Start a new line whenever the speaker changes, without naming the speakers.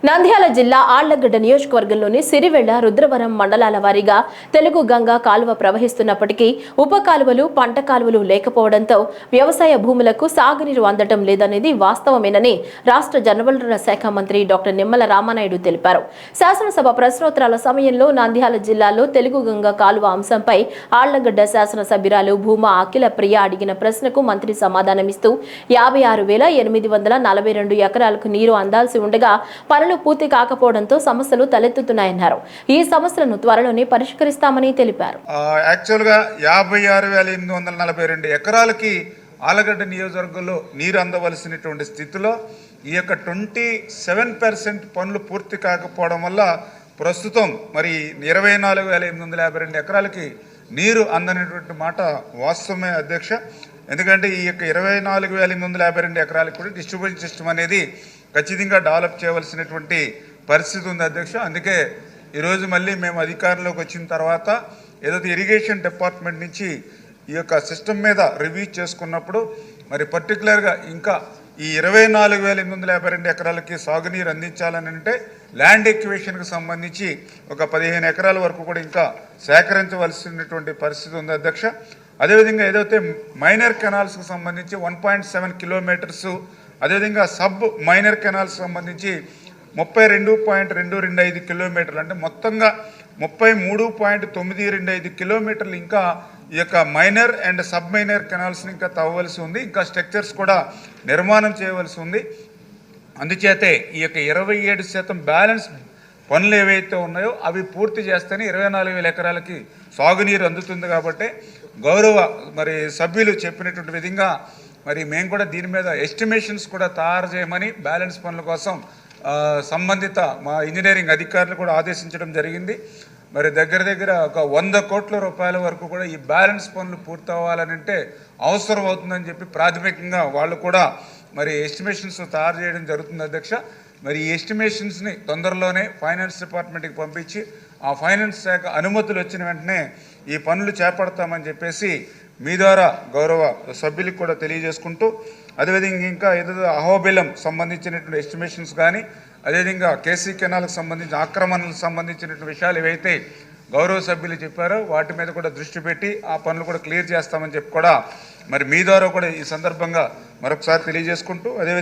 నంద్యాల జిల్లా ఆళ్ళగడ్డ నియోజకవర్గంలోని సిరివెళ్ళ రుద్రవరం మండలాల వారీగా తెలుగు గంగా కాలువ ప్రవహిస్తున్నప్పటికీ ఉప కాలువలు పంట కాలువలు లేకపోవడంతో వ్యవసాయ భూములకు సాగునీరు అందటం లేదనేది వాస్తవమేనని రాష్ట్ర జలవనరుల శాఖ మంత్రి డాక్టర్ నిమ్మల రామానాయుడు తెలిపారు. శాసనసభ ప్రశ్నోత్తరాల సమయంలో నంద్యాల జిల్లాలో తెలుగు గంగా కాలువ అంశంపై ఆళ్ళగడ్డ శాసనసభ్యురాలు భూమా అఖిల ప్రియ అడిగిన ప్రశ్నకు మంత్రి సమాధానమిస్తూ యాభై ఆరు వేల ఎనిమిది వందల నలభై రెండు ఎకరాలకు నీరు అందాల్సి ఉండగా పనులు పూర్తి కాకపోవడంతో సమస్యలు తలెత్తుతున్నాయన్నారు. ఈ సమస్యలను త్వరలోనే పరిష్కరిస్తామని తెలిపారు.
యాక్చువల్గా యాభై ఆరు వేల ఎనిమిది వందల నలభై రెండు ఎకరాలకి ఆలగడ్డ నియోజకవర్గంలో నీరు అందవలసినటువంటి స్థితిలో ఈ యొక్క ట్వంటీ సెవెన్ పర్సెంట్ పనులు పూర్తి కాకపోవడం వల్ల ప్రస్తుతం మరి ఇరవై నాలుగు వేల ఎనిమిది వందల యాభై రెండు ఎకరాలకి నీరు అందనటువంటి మాట వాస్తవమే అధ్యక్ష. ఎందుకంటే ఈ యొక్క ఇరవై నాలుగు వేల ఎనిమిది వందల యాభై రెండు ఎకరాలకు కూడా డిస్ట్రిబ్యూషన్ సిస్టమ్ అనేది ఖచ్చితంగా డెవలప్ చేయవలసినటువంటి పరిస్థితి ఉంది అధ్యక్ష. అందుకే ఈరోజు మళ్ళీ మేము అధికారంలోకి వచ్చిన తర్వాత ఏదైతే ఇరిగేషన్ డిపార్ట్మెంట్ నుంచి ఈ యొక్క సిస్టమ్ మీద రివ్యూ చేసుకున్నప్పుడు మరి పర్టికులర్గా ఇంకా ఈ ఇరవై నాలుగు వేల ఎనిమిది వందల యాభై రెండు ఎకరాలకి సాగునీరు అందించాలని అంటే ల్యాండ్ ఎక్యువేషన్కి సంబంధించి ఒక పదిహేను ఎకరాల వరకు కూడా ఇంకా సేకరించవలసినటువంటి పరిస్థితి ఉంది అధ్యక్ష. అదేవిధంగా ఏదైతే మైనర్ కెనాల్స్కి సంబంధించి వన్ పాయింట్ సెవెన్ కిలోమీటర్స్ అదేవిధంగా సబ్ మైనర్ కెనాల్స్ సంబంధించి ముప్పై రెండు పాయింట్ రెండు రెండు ఐదు కిలోమీటర్లు అంటే మొత్తంగా ముప్పై మూడు పాయింట్ తొమ్మిది రెండు ఐదు కిలోమీటర్లు ఇంకా ఈ యొక్క మైనర్ అండ్ సబ్ మైనర్ కెనాల్స్ని ఇంకా తవ్వవలసి ఉంది. ఇంకా స్ట్రక్చర్స్ కూడా నిర్మాణం చేయవలసి ఉంది. అందుచేతే ఈ యొక్క ఇరవై ఏడు శాతం బ్యాలెన్స్ పనులు ఏవైతే ఉన్నాయో అవి పూర్తి చేస్తేనే ఇరవై నాలుగు వేల ఎకరాలకి సాగునీరు అందుతుంది కాబట్టి గౌరవ మరి సభ్యులు చెప్పినటువంటి విధంగా మరి మేము కూడా దీని మీద ఎస్టిమేషన్స్ కూడా తయారు చేయమని బ్యాలెన్స్ పనుల కోసం సంబంధిత మా ఇంజనీరింగ్ అధికారులు కూడా ఆదేశించడం జరిగింది. మరి దగ్గర దగ్గర ఒక వంద కోట్ల రూపాయల వరకు కూడా ఈ బ్యాలెన్స్ పనులు పూర్తవ్వాలనంటే అంటే అవసరం అవుతుందని చెప్పి ప్రాథమికంగా వాళ్ళు కూడా మరి ఎస్టిమేషన్స్ తయారు చేయడం జరుగుతుంది అధ్యక్ష. మరి ఈ ఎస్టిమేషన్స్ని తొందరలోనే ఫైనాన్స్ డిపార్ట్మెంట్కి పంపించి ఆ ఫైనాన్స్ శాఖ అనుమతులు వచ్చిన వెంటనే ఈ పనులు చేపడతామని చెప్పేసి మీ ద్వారా గౌరవ సభ్యులకు కూడా తెలియజేసుకుంటూ అదేవిధంగా ఇంకా ఏదో అహోబిలం సంబంధించినటువంటి ఎస్టిమేషన్స్ కానీ అదేవిధంగా కేసీ కెనాల్కి సంబంధించిన ఆక్రమణలకు సంబంధించినటువంటి విషయాలు ఏవైతే గౌరవ సభ్యులు చెప్పారో వాటి మీద కూడా దృష్టి పెట్టి ఆ పనులు కూడా క్లియర్ చేస్తామని చెప్పి కూడా మరి మీ ద్వారా కూడా ఈ సందర్భంగా మరొకసారి తెలియజేసుకుంటూ అదే